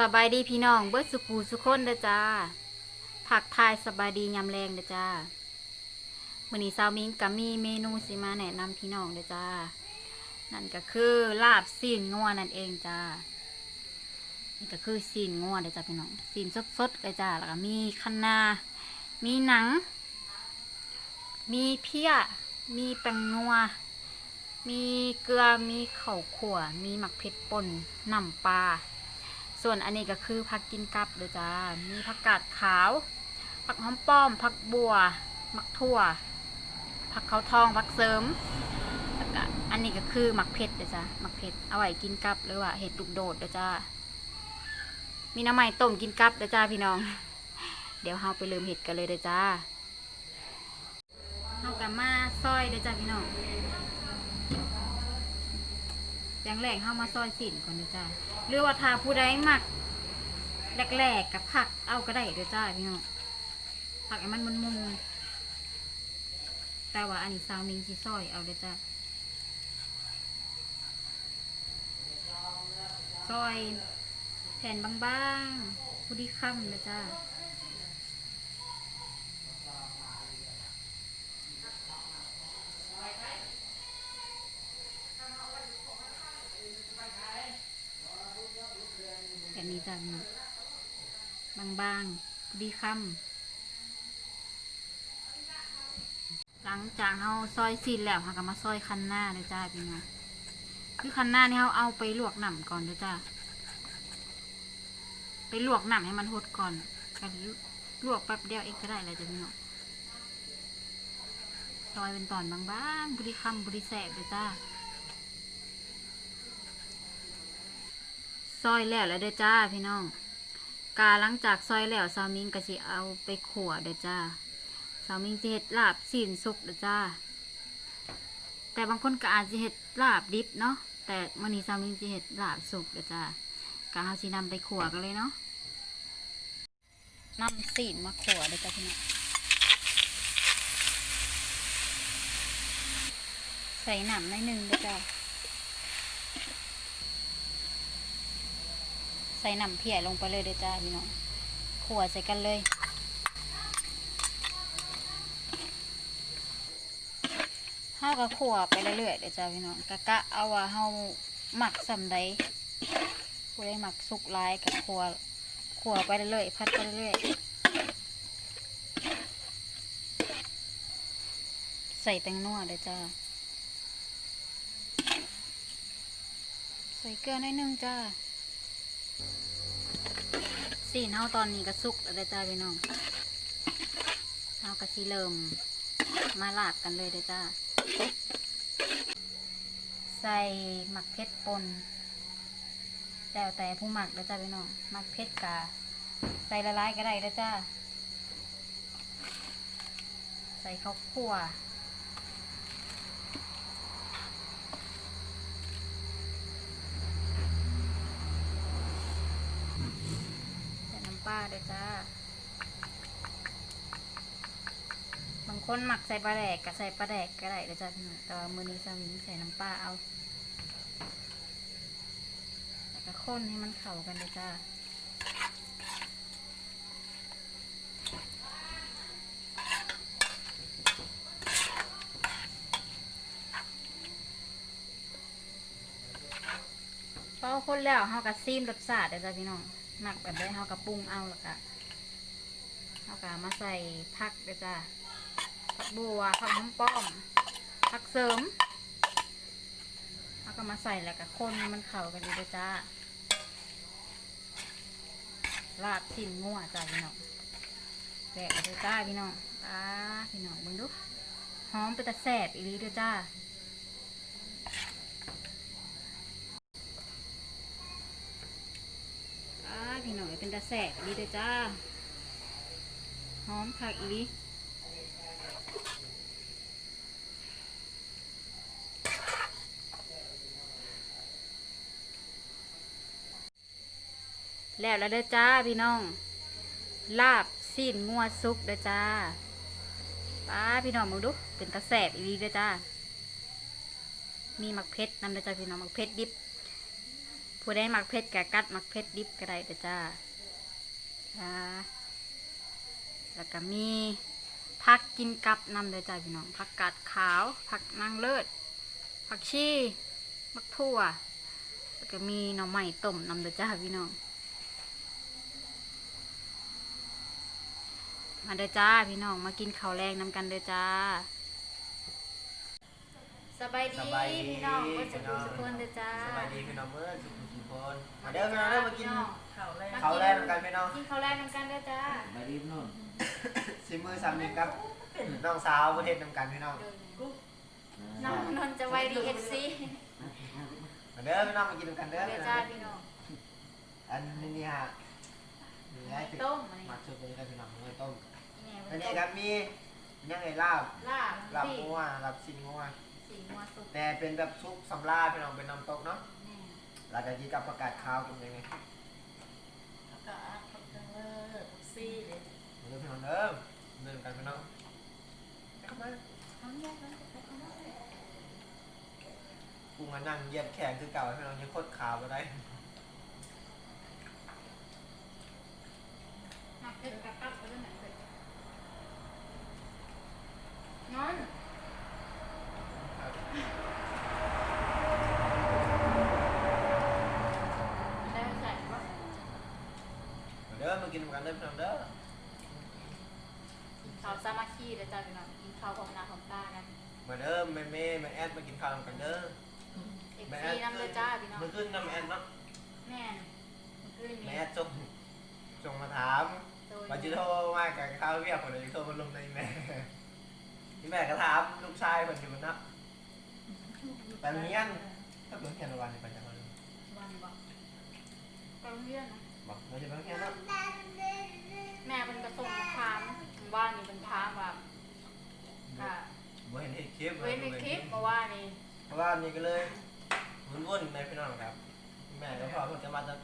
สบายดีพี่น้องเบิดสุขูสุคนเด้อจ้าผักทายสบายดียำแรงเด้อจ้ามื้อนี้สาวมิงก็มีเมนูสิมาแนะนำพี่น้องเด้อจ้า นั่นก็คือลาบซีนงัวนั่นเองจ้า นี่ก็คือซีนงัวเด้อจ้าพี่น้องซีนสดๆเลยจ้า แล้วก็มีคะนามีหนัง มีเพี้ย มีแป้งนัว มีเกลือ มีข้าวขั่ว มีหมักเผ็ดป่นน้ำปลา ส่วนอันนี้ก็คือผักกินกับเลยจ้า มีผักกาดขาว ผักหอมป้อม ผักบัว มักทั่ว ผักเขาทอง ผักเสริมแล้วก็อันนี้ก็คือหมักเผ็ดเลยจ้าหมักเผ็ด เอาไว้กินกับหรือว่าเห็ดลูกโดดเลยจ้า มีน้ำมันต้มกินกับเลยจ้าพี่น้อง เดี๋ยวเราไปเริ่มเห็ดกันเลยเลยจ้าเรากับมาซอยเลยจ้าพี่น้องอย่างแรกเข้ามาซอยสินก่อนนะจ้า หรือว่าทาผู้ใดหมักแรกๆกับผักเอาก็ได้เด้อจ้าพี่น้องผักให้มันมุนแต่ว่าอันนี้ซาวมิงสิซอยเอาเด้อจ้าซอยแผ่นบางๆผู้ดีค่ำเด้อจ้า นนี้จ้ะพี่น้องบางๆดีคำหลังจากเราซอยซีนแล้วเราก็มาซอยคันหน้าเลยจ้าพี่น้องคือคันหน้านี่เราเอาไปลวกหน่ำก่อนเลยจ้าไปลวกหน่ำให้มันหดก่อนกันลวกแป๊บเดียวเองก็ได้เลยจ้ะพี่น้องซอยเป็นตอนบางๆบุรีคำบุรีแสบเลยจ้า ซอยแล้วแล้วเด้อจ้าพี่น้อง กาหลังจากซอยแล้วสาวมิงก็สิเอาไปขัวเด้อจ้าสาวมิงสิเฮ็ดลาบซีนสุกเด้อจ้า แต่บางคนก็อาจจะเฮ็ดลาบดิบเนาะ แต่มื้อนี้สาวมิงสิเฮ็ดลาบสุกเด้อจ้ากาเฮาสินำไปขัวกันเลยเนาะนำซีนมาขัวเด้อจ้าพี่น้องใส่น้ำหน่อยหนึงเด้อจ้า ส่น้ำเพียลงไปเลยเด้อจ้าพี่น้องขั่วใส่กันเลย เฮาก็ขั่วไปเรื่อยๆเด้อจ้าพี่น้องกะกะเอาว่าเฮาหมักสำใดผู้ใดหมักสุกหลายกับขั่วขั่วไปเรื่อยๆพัดไปเรื่อยๆใส่แตงนัวเด้อจ้าใส่เกลือหน่อยนึงจ้า สีเฮาตอนนี้ก็สุกแล้วเด้อจ้าพี่น้องเฮาก็สิเริ่มมาลาบกันเลยเด้อจ้า ใส่หมักเพชรป่นแล้วแต่ผู้หมักเด้อจ้าพี่น้องหมักเพชรกะใส่ละลายก็ได้เด้อจ้า ใส่ข้าวคั่วใส่น้ำปลาเด้อจ้า บางคนหมักใส่ปลาแดกกับใส่ปลาแดกก็ได้เด้อจ้าพี่น้องแต่ว่ามือนี้สามีใส่น้ำปลาเอาแล้วก็ข้นให้มันเข้ากันเด้อจ้าพอคนแล้วเฮาก็ซีมรสชาติเด้อจ้าพี่น้อง หมักแบบได้เฮาก็ปรุงเอาแล้วก็เฮาก็มาใส่ผักเด้อจ้าผักบัวผักหอมป้อมผักเสริมเฮาก็มาใส่แล้วก็คนมันเข้ากันดีเด้อจ้าลาบสิ้นงัวจ้าพี่น้องแกะเด้อจ้าพี่น้องอ่าพี่น้องเบิ่งดูหอมไปแต่แซ่บอีหลีเด้อจ้าาพี่น้องเป็นตาแสกดีเลยจ้าหอมผักอีลีแล้วแล้วเด้อจ้าพี่น้อง ลาบซีนงัวซุกเด้อจ้าป้าพี่น้องมึงดูเป็นตาแสบอีลีเด้อจ้า มีหมักเพชรนำเด้อจ้าพี่น้องหมักเพชรดิบ ผู้ได้มักเผ็ดกะกัดมักเผ็ดดิบก็ได้เด้อจ้าจ้าแล้วก็มีผักกินกับนำเด้อจ้าพี่น้องผักกาดขาวผักนางเลิศผักชีมักทั่วแล้วก็มีหน่อไม้ต้มนำเด้อจ้าพี่น้องมาเด้อจ้าพี่น้องมากินข้าวแรงนำกันเด้อจ้าสบายดีสบายดีพี่น้องเมื่อสักครู่พี่น้องสักคนเด้อจ้าสบายดีพี่น้องเมื่อสุขสุข คนมาเด้อพี่น้องเด้อมากินเขาแรกเขาวแรกกันพี่น้องกินข้าวแรงนำกันเด้อจ้ามารีบนู่นซิมือสามนิดครับน้องสาวประเทศนำกันพี่น้องน้องนนท์จะไว้ดีเอฟซีมาเด้อพี่น้องมากินนำกันเด้อเด้อพี่น้จ้าองพี่น้องอันนี้นี่ฮะนี่ไงต้มอันนี้หมักชุบนี้กันพี่น้องเมื่อต้มนี่อันไงนี้ครับมียังไงลาบลาบลาบสีงัวลาบซิงงัวสีมัวสุกแต่เป็นแบบซุปสำลาพี่น้องเป็นน้ำตกเนาะแน่ หลังจากที่กับประกาศข่าวกันยังไงเขาก็เขาก็เออแท็กซี่เลยมาเด้อพี่น้องเด้อเดินกันพี่น้องเข้ามาเอาเนี่ยเอาเนี่ยเอาเนี่ยกูมานั่งเหยียบแขนคือเก่าพี่น้องยังโคตรขาวไปได้มาเผ็ดกับกับเอาเรื่องไหนเผ็ดนอนได้ใส่ปะ มาเด้อมากินนำกันเด้อพี่น้องเด้อกินข้าวสามัคคีเด้อจ้าพี่น้องกินข้าวของหน้าของตากันมาเด้อแม่แม่มาแอดมากินข้าวนำกันเด้อเอฟซีน้ำเลยจ้าพี่น้องมันขึ้นน้ำแอดเนาะแม่นมันคือแม่นี่แอดจงจงมาถามโดยว่าจะโทรมากับข้าวเวียกคนเลยโทรมาลงในแม่ที่แม่ก็ถามลูกชายคนอยู่บนนะไปโรงเรียน ถ้าเพิ่งเรียนวันนี้ไปจากวันนี้วันบอกไปโรงเรียนนะ บอกเราจะไปโรงเรียนแม่เป็นกระส่งมาถามว่านนี่เป็นถามว่าค่ะเห็นเห็นคลิปเว้นในคลิปมาว่านี่เพราว่านี่ก็เลยวุ่นๆในพี่น้องครับ แม่ก็พอเพิ่งจะมาจะ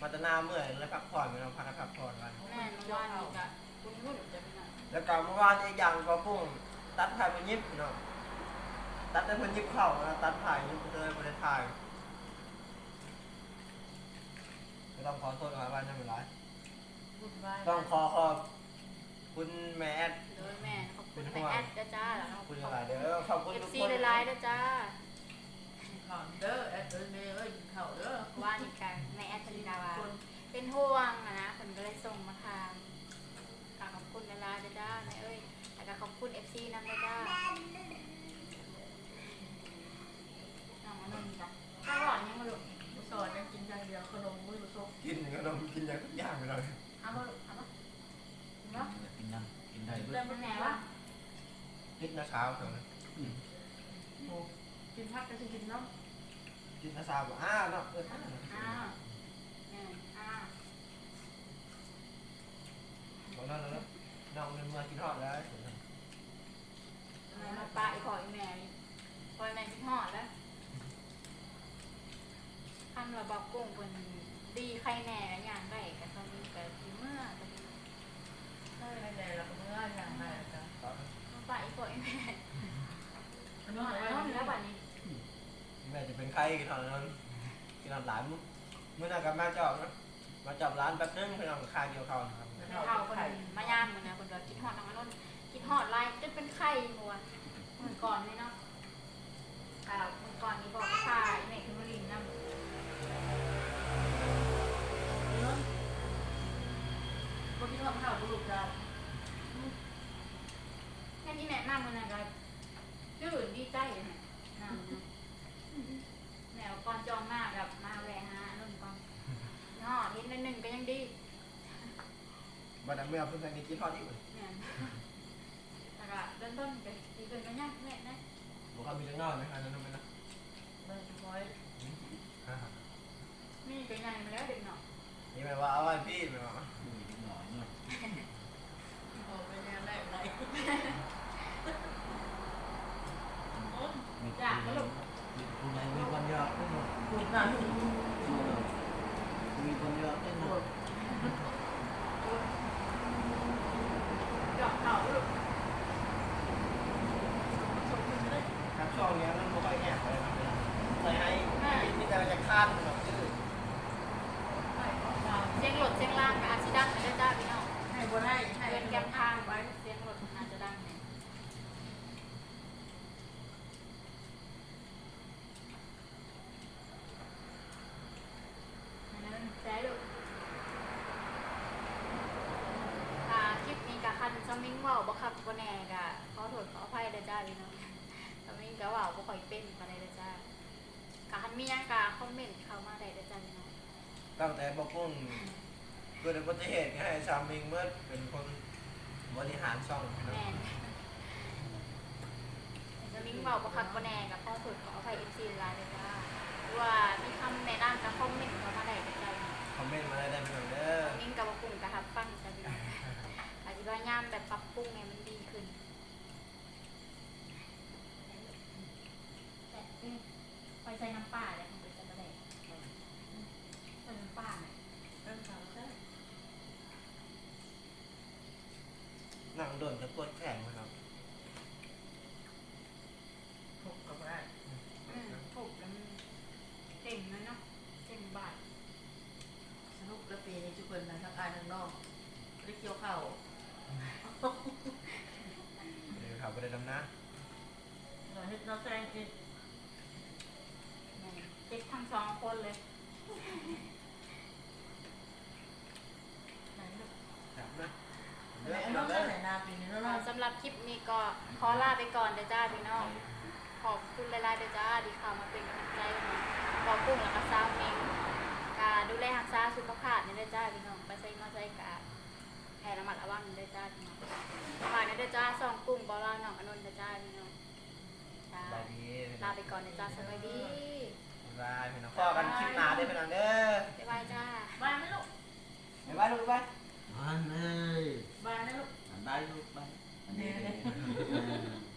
มาจะหน้าเมื่อยแล้วพักผ่อนพี่น้องพักพักผ่อนวันแม่มาว่านี่กะคุณมุ่นจะเป็นไงแล้วก็เมื่อวานอีกอย่างก็พุ่งตัดถ่มันยิบเนาะตัดได้มันยิบเข่านะตัดถ่ยยิบเลยไม่ได้ถ่าย ก็ต้องขอโทษครับว่าไม่เป็นไรวุ่นวายต้องขอขอบคุณแม่แอดโดยแม่ขอบคุณแม่แอดจ้าจ้าแล้วขอบคุณอะไรเด้อขอบคุณเอฟทุกซีคนหลายๆนะจ้าขอนเด้อแอดเดินเมย์เอ้ยกินข้าวเด้อว่านี่กันแม่แอดชลิดาว่าเป็นห่วงอะนะคนก็เลยส่งมาทางกขอบคุณหลายๆนะจ้าแม่เอ้ยแล้วก็ขอบคุณเอฟซีนำนะจ้าน้องมานนท์จ้ะข้าวหวานยัง เช้าเถอะโอ้กินพักก็จะกินน้กินนะเช้าบอกอ้าวเนาะเอออ้าวอ้าวแม่อ้าวบอกนั่นแล้วน้องเงินมากินทอดแล้วทำไมมาปลาอีกขออีแม่นี่พอยแม่กินหอดแล้วคันว่าบอกกุ้งเป็นดีใครแหน่อย่างไรกับตอนนี้กับทีเมื่อกับำไม่ได้แล้วก็เมื่ออย่างไรจ้ะมา ปลาอีกขออีแม่อันนนู้อนนไว้นอนแล้ววันนี้แม่จะเป็นใครกินทอดนั้นกินทอดหลานเมื่อนั้นกับมาจอบนะมาจอบร้านแป๊บนึงเพื่อนคาเกี่ยวเขานะครับม่เท่าคนมายามเหมือนนะคนว่ากินหอดน้องนนกินหอดลายจนเป็นไข่หัวเหมือนก่อนเลยเนาะข่าเหมือนก่อนนี้บอกข่าอีแม่คือมะลินน้ำเมื่อกี้ทำข้าวลูกจ้า แค่นี้แนะนำมันนะครับชื่อดีใจเลยนะนำนะแนวก่อนจองมากกับมาแวะฮะนุ่นก่อนนอเห็นในหนึ่งก็ยังดีบัดนั้นเมื่อเพื่อนนี่กินทอดอีกเลยเนี่ยแล้วก็เริ่มต้นกันดีขึ้นกันยังแม่นะบอกเขามีจังนอนไหมอันนั้นไม่นะเมื่อไว้นี่ก็ยังมาแล้วเด็กหน่อยนี่หมายว่าเอาไว้พี่หมายว่าดูนิดหน่อยเนาะโอ้เป็นยังไงไรมี คุณไหนมีคนเยอะขึ้นหมดลูกนั่นมีคนเยอะขึ้นหมดดอกเข่าลูกครับช่วงนี้มันไม่ค่อยแอบเลยครับเลยให้มีแต่จะคาดแบบชื่อเสียงล่างกับอาชิดังนะจ้าพี่น้องให้บ่ได้ให้เดินแกแก้มมทาทางงไว้ไว้เสียงรถอาจจะดังหน่อยอันนั้นแซ่ลูกอ่าคลิปนี้กับคันซอ มมิงเว่าบ่ครับบ่แน่กะขอโทษขออภัยเด้อจ้าพี่น้องซอมมิงก็เว่าบ่ค่อยเป็นปานใดเด้อจ้ากะคันมีหยังกะคอมเมนต์เข้ามาได้เด้อจ้าพี่น้องตั้งแต่บอกพุ่งเกิดอุบัติเหตุให้ชาวมิงเมื่อเป็นคนบริหารช่องนะแม่นซอมมิงเว่าบ่ครับบ่แน่กะขอโทษขออภัย FC หลายเด้อจ้าหรือว่ามีคำแนะนำกะคอมเมนต์เข้ามาได้เด้อจ้าพี่น้องคอมเมนต์มาได้ได้เป็นหน่อยเด้อนิ่งกับว่าปรุงกับฮับฟังจ้ะพี่น้องอาจจะ ว่าย่ามแบบปรับปรุงเนี่ยมันดีขึ้นแต่เอ๊ะไปใส่น้ำปลาเลยของไปใส่กระเดกใส่น้ำปลาเนี่ยเริ่มทำได้หนังโดนจะปวดแข็งนะครับถูกกับได้อืมถูกแล้วมันเต็มแล้วเนาะเต็มบาทสนุกและปีนี้ทุกคนนะทั้งอายทั้งนอกได้เกี่ยวเข่า เดี๋ยวขับไปได้ดำนะ เราเฮ็ดเราแซงกินแม่เจ็บทั้งสองคนเลยไหนลูกจับนะไหนเอาน้องเล่นไหนนาปีนี้น้องสำหรับคลิปนี้ก็ขอลาไปก่อนเด้อจ้าพี่น้อง ขอบคุณหลายๆเด้อจ้าที่เข้ามาเป็นกำลังใจให้ขอบคุณแล้วก็ซาวเมงกาดูแลรักษาสุขภาพนี่เด้อจ้าพี่น้อง ไปใส่มาใส่กา แห่ระมัดระวังเด้อจ้าพี่น้องฝากนี่เด้อจ้าส่องกุ้งบอลาน้องอนนท์เด้อจ้าพี่น้องจ้าบายดีลาไปก่อนเด้อจ้าสวัสดีบายพี่น้องพ่อกันคลิปหน้าได้พี่น้องเด้อบ๊ายบายจ้าบ้านไหมลูกบ๊ายบายลูกบ๊ายบายมันเอ้ยบ้านนะลูกอันได้ลูกไปอันนี้เนี่ยเออ